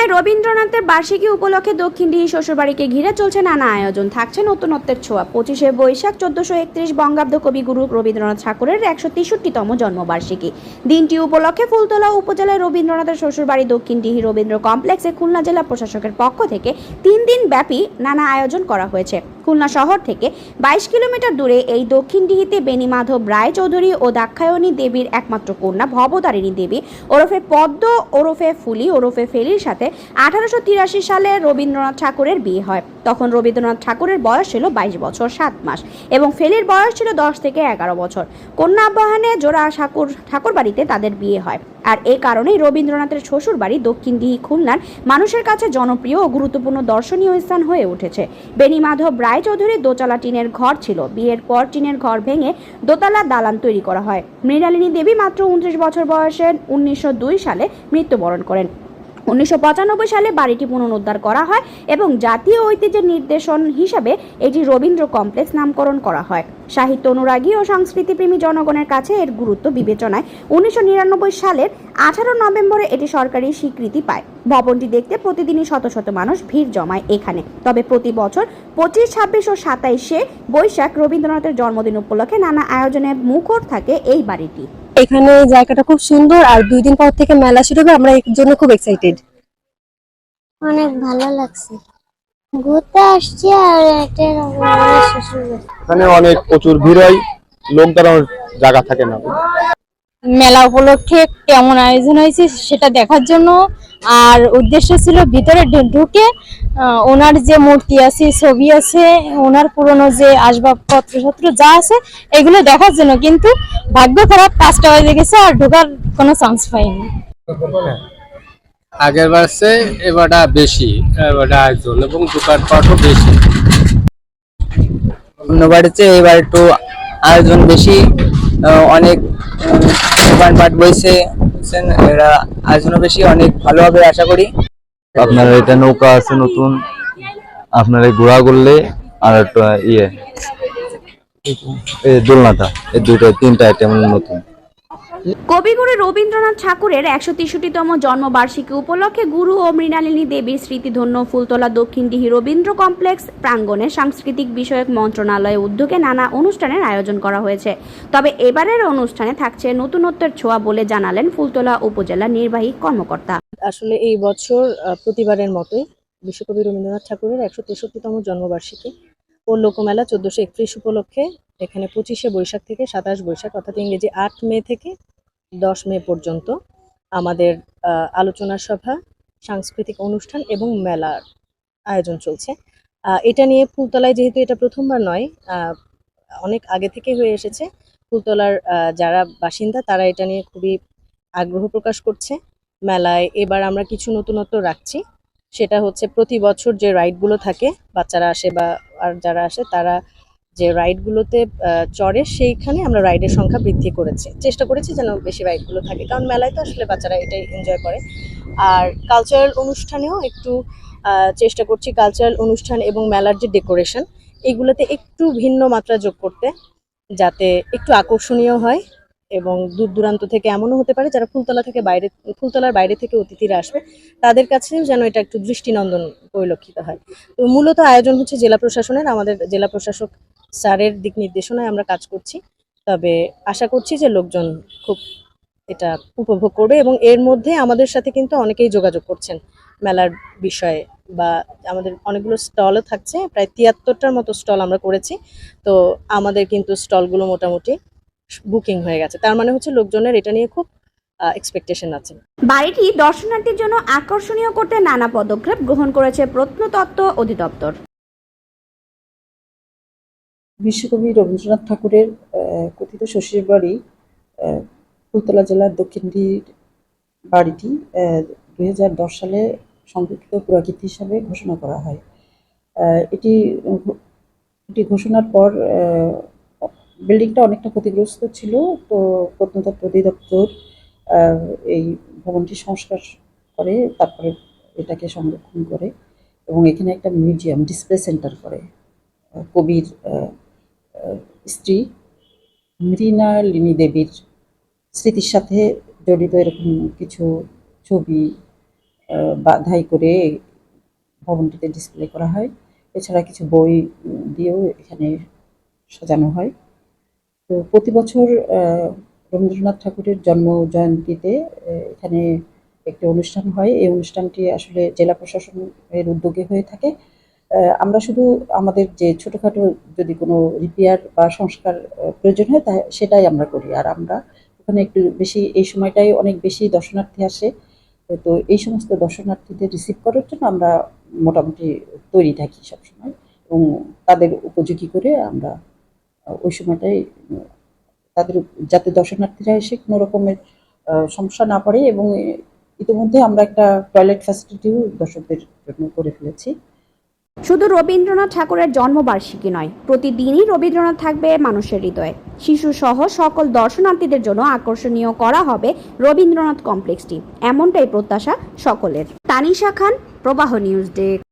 খুলনায় রবীন্দ্রনাথের বার্ষিকী উপলক্ষে দক্ষিণ ডিহি শ্বশুরবাড়িকে ঘিরে চলছে নানা আয়োজন। থাকছে নতুনত্বের ছোঁয়া। পঁচিশে বৈশাখ চোদ্দশো একত্রিশ বঙ্গাব্দ কবিগুরু রবীন্দ্রনাথ ঠাকুরের একশো তেষট্টিতম জন্মবার্ষিকী। দিনটি উপলক্ষে ফুলতলা উপজেলায় রবীন্দ্রনাথের শ্বশুরবাড়ি দক্ষিণ ডিহি রবীন্দ্র কমপ্লেক্সে খুলনা জেলা প্রশাসকের পক্ষ থেকে তিন দিন ব্যাপী নানা আয়োজন করা হয়েছে। খুলনা শহর থেকে বাইশ কিলোমিটার দূরে এই দক্ষিণডিহিতে বেনিমাধব রায় চৌধুরী ও দাক্ষায়ণী দেবীর একমাত্র কন্যা ভবতারিণী দেবী। ওরফে পদ্ম, ওরফে ফুলি, ওরফে ফেলির সাথে আঠারোশো তিরাশি সালে রবীন্দ্রনাথ ঠাকুরের বিয়ে হয়। তখন রবীন্দ্রনাথ ঠাকুরের বয়স ছিল বাইশ বছর সাত মাস এবং ফেলির বয়স ছিল দশ থেকে এগারো বছর। কন্যা আবাহনে জোড়া ঠাকুর ঠাকুর বাড়িতে তাদের বিয়ে হয়। আর এই কারণেই রবীন্দ্রনাথের শ্বশুর বাড়ি দক্ষিণদিহি খুলনার মানুষের কাছে জনপ্রিয় ও গুরুত্বপূর্ণ দর্শনীয় স্থান হয়ে উঠেছে। বেনিমাধব রায়চৌধুরীর দোতলা টিনের ঘর ছিল। বিয়ের পর টিনের ঘর ভেঙে দোতলা দালান তৈরি করা হয়। মৃণালিনী দেবী মাত্র উনত্রিশ বছর বয়সে উনিশশো দুই সালে মৃত্যুবরণ করেন। উনিশশো পঁচানব্বই সালে বাড়িটি পুনরুদ্ধার করা হয় এবং জাতীয় ঐতিহ্যের নির্দেশন হিসাবে এটি রবীন্দ্র কমপ্লেক্স নামকরণ করা হয়। সাহিত্য অনুরাগী ও সংস্কৃতিপ্রেমী জনগণের কাছে এর গুরুত্ব বিবেচনায় উনিশশো নিরানব্বই সালের আঠারো নভেম্বরে এটি সরকারি স্বীকৃতি পায়। ভবনটি দেখতে প্রতিদিনই শত শত মানুষ ভিড় জমায় এখানে। তবে প্রতি বছর পঁচিশ, ছাব্বিশ ও সাতাইশে বৈশাখ রবীন্দ্রনাথের জন্মদিন উপলক্ষে নানা আয়োজনে মুখর থাকে এই বাড়িটি। এখানে জায়গাটা খুব সুন্দর আর দুই দিন পর থেকে মেলা শুরু হবে আমরা এর জন্য খুব এক্সাইটেড অনেক ভালো লাগছে। ঘুরতে আসছি আর এটা আমার শ্বশুর এখানে অনেক প্রচুর ভিড় হয় লোক দাঁড়ানোর জায়গা থাকে না। মেলা উপলক্ষে কেমন আয়োজন হয়েছে সেটা দেখার জন্য আর উদ্দেশ্য ছিল ভিতরে ঢুকে ওনার যে মূর্তি আছে, ছবি আছে, ওনার পুরনো যে আসবাবপত্র সত্র যা আছে, এগুলো দেখার জন্য কিন্তু ভাগ্য খারাপ পাঁচটা বাজে গেছে আর ঢোকার কোনো চান্স পাইনি। আগের বার চেয়ে এবারটা বেশি, এবারটা আয়োজন এবং দোকানপাটও বেশি। অন্যবার চেয়ে এবার একটু আয়োজন বেশি অনেক দোকানপাট বইছে, এরা আয়োজনও বেশি, অনেক ভালোভাবে আশা করি। আপনার এটা নৌকা আছে নতুন। আপনার এই ঘোড়া করলে আর একটা ইয়ে দোলনাটা, এই দুটো তিনটা আইটেম নতুন। কবিগুরু রবীন্দ্রনাথ ঠাকুরের একশো তেষট্টিতম জন্মবার্ষিকী উপলক্ষে গুরু ও মৃণালিনী দেবীর স্মৃতিধন্য ফুলতলা দক্ষিণ দিহি রবীন্দ্র কমপ্লেক্স প্রাঙ্গণে সাংস্কৃতিক বিষয়ক মন্ত্রণালয়ের উদ্যোগে নানা অনুষ্ঠানের আয়োজন করা হয়েছে। তবে এবারের অনুষ্ঠানে থাকছে নতুনত্বের ছোঁয়া বলে জানালেন ফুলতলা উপজেলা নির্বাহী কর্মকর্তা। আসলে এই বছর প্রতিবারের মতোই বিশ্বকবি রবীন্দ্রনাথ ঠাকুরের একশো তেষট্টিতম জন্মবার্ষিকী ও লোকমেলা চোদ্দশো একত্রিশ উপলক্ষে এখানে পঁচিশে বৈশাখ থেকে সাতাশ বৈশাখ, অর্থাৎ ইংরেজি আট মে থেকে দশ মে পর্যন্ত আমাদের আলোচনা সভা, সাংস্কৃতিক অনুষ্ঠান এবং মেলার আয়োজন চলছে। এটা নিয়ে ফুলতলায় যেহেতু এটা প্রথমবার নয় অনেক আগে থেকে হয়ে এসেছে। ফুলতলার যারা বাসিন্দা তারা এটা নিয়ে খুবই আগ্রহ প্রকাশ করছে। মেলায় এবার আমরা কিছু নতুনত্ব রাখছি। সেটা হচ্ছে প্রতি বছর যে রাইডগুলো থাকে, বাচ্চারা আসে বা আর যারা আসে তারা যে রাইডগুলোতে চড়ে সেইখানে আমরা রাইডের সংখ্যা বৃদ্ধি করেছি। চেষ্টা করেছি যেন বেশি রাইডগুলো থাকে, কারণ মেলায় তো আসলে বাচ্চারা এটাই এনজয় করে। আর কালচারাল অনুষ্ঠানেও একটু চেষ্টা করছি কালচারাল অনুষ্ঠান এবং মেলার যে ডেকোরেশন এইগুলোতে একটু ভিন্ন মাত্রা যোগ করতে, যাতে একটু আকর্ষণীয় হয় এবং দূর দূরান্ত থেকে এমনও হতে পারে যারা ফুলতলা থেকে বাইরে, ফুলতলার বাইরে থেকে অতিথিরা আসবে, তাদের কাছেও যেন এটা একটু দৃষ্টিনন্দন পরিলক্ষিত হয়। তো মূলত আয়োজন হচ্ছে জেলা প্রশাসনের, আমাদের জেলা প্রশাসক স্যারের দিক নির্দেশনায় আমরা কাজ করছি। তবে আশা করছি যে লোকজন খুব এটা উপভোগ করবে এবং এর মধ্যে আমাদের সাথে কিন্তু অনেকেই যোগাযোগ করছেন মেলার বিষয়ে বা আমাদের অনেকগুলো স্টলও থাকছে, প্রায় তিয়াত্তরটার মতো স্টল আমরা করেছি। তো আমাদের কিন্তু স্টলগুলো মোটামুটি বুকিং হয়ে গেছে। তার মানে হচ্ছে লোকজনের এটা নিয়ে খুব এক্সপেকটেশন আছে। বাড়িটি দর্শনার্থীর জন্য আকর্ষণীয় করতে নানা পদক্ষেপ গ্রহণ করেছে প্রত্নতত্ত্ব অধিদপ্তর। বিশ্বকবি রবীন্দ্রনাথ ঠাকুরের কথিত শ্বশুর বাড়ি ফুলতলা জেলার দক্ষিণডির বাড়িটি দুই হাজার দশ সালে সংরক্ষিত পুরাকীর্তি হিসাবে ঘোষণা করা হয়। এটি এটি ঘোষণার পর বিল্ডিংটা অনেকটা ক্ষতিগ্রস্ত ছিল। তো প্রত্নতত্ত্ব অধিদপ্তর এই ভবনটি সংস্কার করে, তারপরে এটাকে সংরক্ষণ করে এবং এখানে একটা মিউজিয়াম, ডিসপ্লে সেন্টার করে। কবির স্ত্রী মৃণালিনী দেবীর স্মৃতির সাথে জড়িত এরকম কিছু ছবি বাধাই করে ভবনটিতে ডিসপ্লে করা হয়। এছাড়া কিছু বই দিয়েও এখানে সাজানো হয়। তো প্রতি বছর রবীন্দ্রনাথ ঠাকুরের জন্ম জয়ন্তীতে এখানে একটি অনুষ্ঠান হয়। এই অনুষ্ঠানটি আসলে জেলা প্রশাসনের উদ্যোগে হয়ে থাকে। আমরা শুধু আমাদের যে ছোটোখাটো যদি কোনো রিপেয়ার বা সংস্কার প্রয়োজন হয়, তা সেটাই আমরা করি। আর আমরা ওখানে একটু বেশি, এই সময়টাই অনেক বেশি দর্শনার্থী আসে। তো এই সমস্ত দর্শনার্থীদের রিসিভ করার জন্য আমরা মোটামুটি তৈরি থাকি সবসময় এবং তাদের উপযোগী করে আমরা ওই সময়টাই তাদের যাতে দর্শনার্থীরা এসে কোনো রকমের সমস্যা না পড়ে এবং ইতিমধ্যে আমরা একটা টয়লেট ফ্যাসিলিটিও দর্শকদের জন্য করে ফেলেছি। শুধু রবীন্দ্রনাথ ঠাকুরের জন্মবার্ষিকী নয়, প্রতিদিনই রবীন্দ্রনাথ থাকবে মানুষের হৃদয়ে। শিশু সহ সকল দর্শনার্থীদের জন্য আকর্ষণীয় করা হবে রবীন্দ্রনাথ কমপ্লেক্সটি। এমনটাই প্রত্যাশা সকলের। তানিশা খান, প্রবাহ নিউজ ডেস্ক।